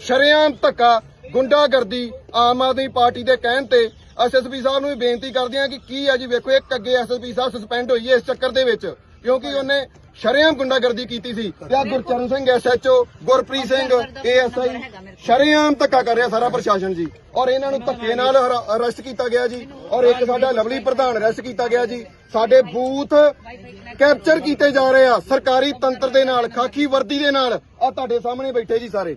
ਸ਼ਰੇਆਮ ਧੱਕਾ, ਗੁੰਡਾਗਰਦੀ ਆਮ ਆਦਮੀ ਪਾਰਟੀ ਦੇ ਕਹਿਣ ਤੇ ਐਸਐਸਪੀ ਸਾਹਿਬ ਨੂੰ ਵੀ ਬੇਨਤੀ ਕਰਦੇ ਆ ਕਿ ਕੀ ਆ ਜੀ, ਵੇਖੋ, ਇੱਕ ਅੱਗੇ ਐਸਐਸਪੀ ਸਾਹਿਬ ਸਸਪੈਂਡ ਹੋਈ ਹੈ ਇਸ ਚੱਕਰ ਦੇ ਵਿੱਚ, ਕਿਉਂਕਿ ਉਹਨੇ ਸ਼ਰੇਆਮ ਗੁੰਡਾਗਰਦੀ ਕੀਤੀ ਸੀ। ਤੇ ਆ ਗੁਰਚਰਨ ਸਿੰਘ ਐਸਐਚਓ ਗੁਰਪ੍ਰੀਤ ਸਿੰਘ ਏਐਸਆਈ ਸ਼ਰੇਆਮ ਧੱਕਾ ਕਰ ਰਿਹਾ ਸਾਰਾ ਪ੍ਰਸ਼ਾਸਨ ਜੀ। ਔਰ ਇਹਨਾਂ ਨੂੰ ਧੱਕੇ ਨਾਲ ਅਰੈਸਟ ਕੀਤਾ ਗਿਆ ਜੀ। ਔਰ ਇੱਕ ਸਾਡਾ ਲਵਲੀ ਪ੍ਰਧਾਨ ਅਰੈਸਟ ਕੀਤਾ ਗਿਆ ਜੀ। ਸਾਡੇ ਬੂਥ ਕੈਪਚਰ ਕੀਤੇ ਜਾ ਰਹੇ ਆ, ਸਰਕਾਰੀ ਤੰਤਰ ਦੇ ਨਾਲ, ਖਾਕੀ ਵਰਦੀ ਦੇ ਨਾਲ। ਆ ਤੁਹਾਡੇ ਸਾਹਮਣੇ ਬੈਠੇ ਜੀ ਸਾਰੇ।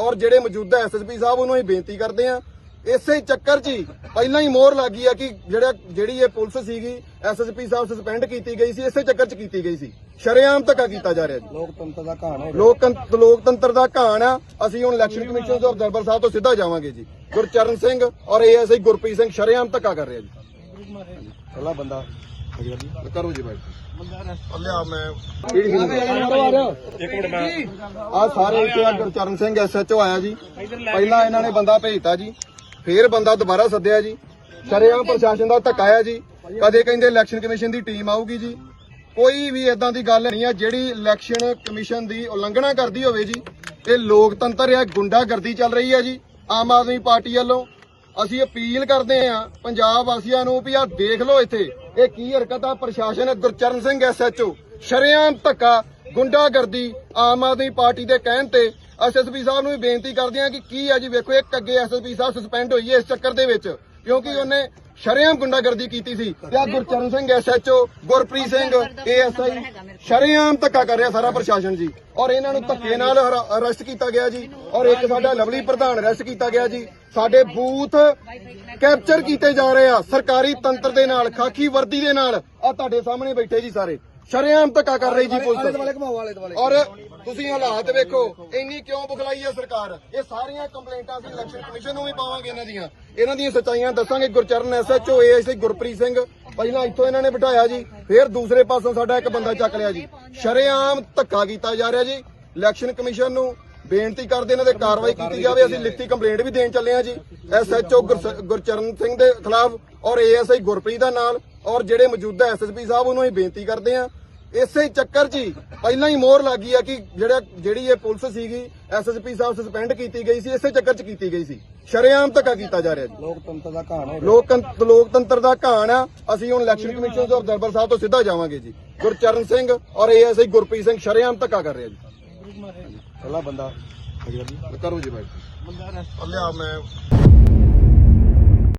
ਔਰ ਜਿਹੜੇ ਮੌਜੂਦਾ ਐਸਐਸਪੀ ਸਾਹਿਬ ਉਹਨੂੰ ਅਸੀਂ ਬੇਨਤੀ ਕਰਦੇ ਆ ਇਸੇ ਚੱਕਰ 'ਚ ਹੀ ਪਹਿਲਾਂ ਹੀ ਮੋਹਰ ਲੱਗੀ ਆ ਕਿ ਜਿਹੜਾ ਜਿਹੜੀ ਇਹ ਪੁਲਿਸ ਸੀਗੀ ਐਸਐਸਪੀ ਸਾਹਿਬ ਸਸਪੈਂਡ ਕੀਤੀ ਗਈ ਸੀ ਇਸੇ ਚੱਕਰ 'ਚ ਕੀਤੀ ਗਈ ਸੀ। ਸ਼ਰੇਆਮ ਧੱਕਾ ਕੀਤਾ ਜਾ ਰਿਹਾ ਜੀ। ਲੋਕਤੰਤਰ ਦਾ ਕਹਾਣ ਹੈ ਲੋਕਤੰਤਰ ਲੋਕਤੰਤਰ ਦਾ ਕਹਾਣ ਆ। ਅਸੀਂ ਹੁਣ ਇਲੈਕਸ਼ਨ ਕਮਿਸ਼ਨ ਤੋਂ ਦਰਬਾਰ ਸਾਹਿਬ ਤੋਂ ਸਿੱਧਾ ਜਾਵਾਂਗੇ ਜੀ। ਗੁਰਚਰਨ ਸਿੰਘ ਔਰ ਏਐਸਆਈ ਗੁਰਪ੍ਰੀਤ ਸਿੰਘ ਸ਼ਰੇਆਮ ਧੱਕਾ ਕਰ ਰਿਹਾ ਜੀ। ਪਹਿਲਾ ਬੰਦਾ। ਕਰੋ ਜੀ ਬਾਈ ਲਿਆ ਮੈਂ ਇੱਕ ਮਿੰਟ ਮੈਂ ਆ ਸਾਰੇ ਇੱਥੇ ਆ ਗੁਰਚਰਨ ਸਿੰਘ ਐਸਐਚਓ ਆਇਆ ਜੀ। ਪਹਿਲਾਂ ਇਹਨਾਂ ਨੇ ਬੰਦਾ ਭੇਜਤਾ ਜੀ। ਫੇਰ ਬੰਦਾ ਦੁਬਾਰਾ ਸੱਦਿਆ ਜੀ। ਸ਼ਰੇਆਮ ਪ੍ਰਸ਼ਾਸਨ ਦਾ ਧੱਕਾ ਆ ਜੀ। ਕਦੇ ਕਹਿੰਦੇ ਇਲੈਕਸ਼ਨ ਕਮਿਸ਼ਨ ਦੀ ਟੀਮ ਆਊਗੀ ਜੀ। ਕੋਈ ਵੀ ਇਦਾਂ ਦੀ ਗੱਲ ਨਹੀਂ ਆ, ਜਿਹੜੀ ਇਲੈਕਸ਼ਨ ਕਮਿਸ਼ਨ ਦੀ ਉਲੰਘਣਾ ਕਰਦੀ ਹੋਵੇ ਜੀ, ਇਹ ਲੋਕਤੰਤਰ ਆ, ਗੁੰਡਾਗਰਦੀ ਚੱਲ ਰਹੀ ਹੈ ਜੀ, ਆਮ ਆਦਮੀ ਪਾਰਟੀ ਵੱਲੋਂ। ਅਸੀਂ ਅਪੀਲ ਕਰਦੇ ਆ ਪੰਜਾਬ ਵਾਸੀਆਂ ਨੂੰ ਵੀ ਆ ਦੇਖ ਲਓ ਇੱਥੇ ਇਹ ਕੀ ਹਰਕਤ ਆ ਪ੍ਰਸ਼ਾਸਨ ਗੁਰਚਰਨ ਸਿੰਘ ਐਸਐਚਓ ਸ਼ਰੇਆਮ ਧੱਕਾ ਗੁੰਡਾਗਰਦੀ ਆਮ ਆਦਮੀ ਪਾਰਟੀ ਦੇ ਕਹਿਣ ਤੇ ਐਸਐਸਪੀ ਸਾਹਿਬ ਨੂੰ ਵੀ ਬੇਨਤੀ ਕਰਦੇ ਆ ਕਿ ਕੀ ਆ ਜੀ ਵੇਖੋ ਇੱਕ ਅੱਗੇ ਐਸਐਸਪੀ ਸਾਹਿਬ ਸਸਪੈਂਡ ਹੋਈ ਹੈ ਇਸ ਚੱਕਰ ਦੇ ਵਿੱਚ ਕਿਉਂਕਿ ਉਹਨੇ ਸ਼ਰੇਆਮ ਗੁੰਡਾਗਰਦੀ ਕੀਤੀ ਸੀ। ਤੇ ਆ ਗੁਰਚਰਨ ਸਿੰਘ ਐਸਐਚਓ ਗੁਰਪ੍ਰੀਤ ਸਿੰਘ ਏਐਸਆਈ ਸ਼ਰੇਆਮ ਧੱਕਾ ਕਰ ਰਿਹਾ ਸਾਰਾ ਪ੍ਰਸ਼ਾਸਨ ਜੀ। ਔਰ ਇਹਨਾਂ ਨੂੰ ਧੱਕੇ ਨਾਲ ਅਰੈਸਟ ਕੀਤਾ ਗਿਆ ਜੀ। ਔਰ ਇੱਕ ਸਾਡਾ ਲਵਲੀ ਪ੍ਰਧਾਨ ਅਰੈਸਟ ਕੀਤਾ ਗਿਆ ਜੀ। ਸਾਡੇ ਬੂਥ ਕੈਪਚਰ ਕੀਤੇ ਜਾ ਰਹੇ ਆ। ਸਰਕਾਰੀ ਤੰਤਰ ਦੇ ਨਾਲ ਖਾਕੀ ਵਰਦੀ ਦੇ ਨਾਲ। ਆ ਤੁਹਾਡੇ ਸਾਹਮਣੇ ਬੈਠੇ ਜੀ ਸਾਰੇ। ਸ਼ਰੇਆਮ ਧੱਕਾ ਕਰ ਰਹੀ ਜੀ ਪੁਲਿਸ। ਔਰ ਤੁਸੀਂ ਹਾਲਾਤ ਵੇਖੋ ਇੰਨੀ ਕਿਉਂ ਬੁਖਲਾਈ ਹੈ ਸਰਕਾਰ? ਇਹ ਸਾਰੀਆਂ ਕੰਪਲੇਂਟਾਂ ਅਸੀਂ ਇਲੈਕਸ਼ਨ ਕਮਿਸ਼ਨ ਨੂੰ ਵੀ ਪਾਵਾਂਗੇ ਇਹਨਾਂ ਦੀਆਂ। ਇਹਨਾਂ ਦੀਆਂ ਸੱਚਾਈਆਂ ਦੱਸਾਂਗੇ। ਗੁਰਚਰਨ ਐਸਐਚਓ ਏਐਸਆਈ ਗੁਰਪ੍ਰੀਤ ਸਿੰਘ ਪਹਿਲਾਂ ਇੱਥੋਂ ਇਹਨਾਂ ਨੇ ਬਿਠਾਇਆ ਜੀ, ਫਿਰ ਦੂਸਰੇ ਪਾਸੋਂ ਸਾਡਾ ਇੱਕ ਬੰਦਾ ਚੱਕ ਲਿਆ ਜੀ। ਸ਼ਰੇਆਮ ਧੱਕਾ ਕੀਤਾ ਜਾ ਰਿਹਾ ਜੀ। ਇਲੈਕਸ਼ਨ ਕਮਿਸ਼ਨ ਨੂੰ ਬੇਨਤੀ ਕਰਦੇ ਇਹਨਾਂ ਤੇ ਕਾਰਵਾਈ ਕੀਤੀ ਜਾਵੇ, ਅਸੀਂ ਲਿਖਤੀ ਕੰਪਲੇਂਟ ਵੀ ਦੇਣ ਚੱਲੇ ਆ ਜੀ। ਐਸਐਚਓ ਗੁਰਚਰਨ ਸਿੰਘ ਦੇ ਖਿਲਾਫ ਔਰ ਏਐਸਆਈ ਗੁਰਪ੍ਰੀਤ ਦਾ ਨਾਲ ਔਰ ਜਿਹੜੇ ਮੌਜੂਦਾ ਐਸਐਸਪੀ ਸਾਹਿਬ, ਉਹਨੂੰ ਅਸੀਂ ਬੇਨਤੀ ਕਰਦੇ ਆ ਇਸੇ ਚੱਕਰ 'ਚ ਹੀ ਪਹਿਲਾਂ ਹੀ ਮੋਹਰ ਲੱਗੀ ਆ ਕਿ ਜਿਹੜਾ, ਜਿਹੜੀ ਇਹ ਪੁਲਿਸ ਸੀਗੀ ਐਸਐਸਪੀ ਸਾਹਿਬ ਸਸਪੈਂਡ ਕੀਤੀ ਗਈ ਸੀ, ਇਸੇ ਚੱਕਰ 'ਚ ਕੀਤੀ ਗਈ ਸੀ। ਸ਼ਰੇਆਮ ਧੱਕਾ ਕੀਤਾ ਜਾ ਰਿਹਾ ਜੀ। ਲੋਕਤੰਤਰ ਦਾ ਕਹਾਣ ਹੈ ਲੋਕਤੰਤਰ ਲੋਕਤੰਤਰ ਦਾ ਕਹਾਣ ਆ ਅਸੀਂ ਹੁਣ ਇਲੈਕਸ਼ਨ ਕਮਿਸ਼ਨ ਤੋਂ ਦਰਬਾਰ ਸਾਹਿਬ ਤੋਂ ਸਿੱਧਾ ਜਾਵਾਂਗੇ ਜੀ। ਗੁਰਚਰਨ ਸਿੰਘ ਔਰ ਏਐਸਆਈ ਗੁਰਪ੍ਰੀਤ ਸਿੰਘ ਸ਼ਰੇਆਮ ਧੱਕਾ ਕਰ ਰਿਹਾ ਜੀ। ਪਹਿਲਾ ਬੰਦਾ। ਕਰੋ ਜੀ ਬਾਈ। ਲਿਆ ਮੈਂ।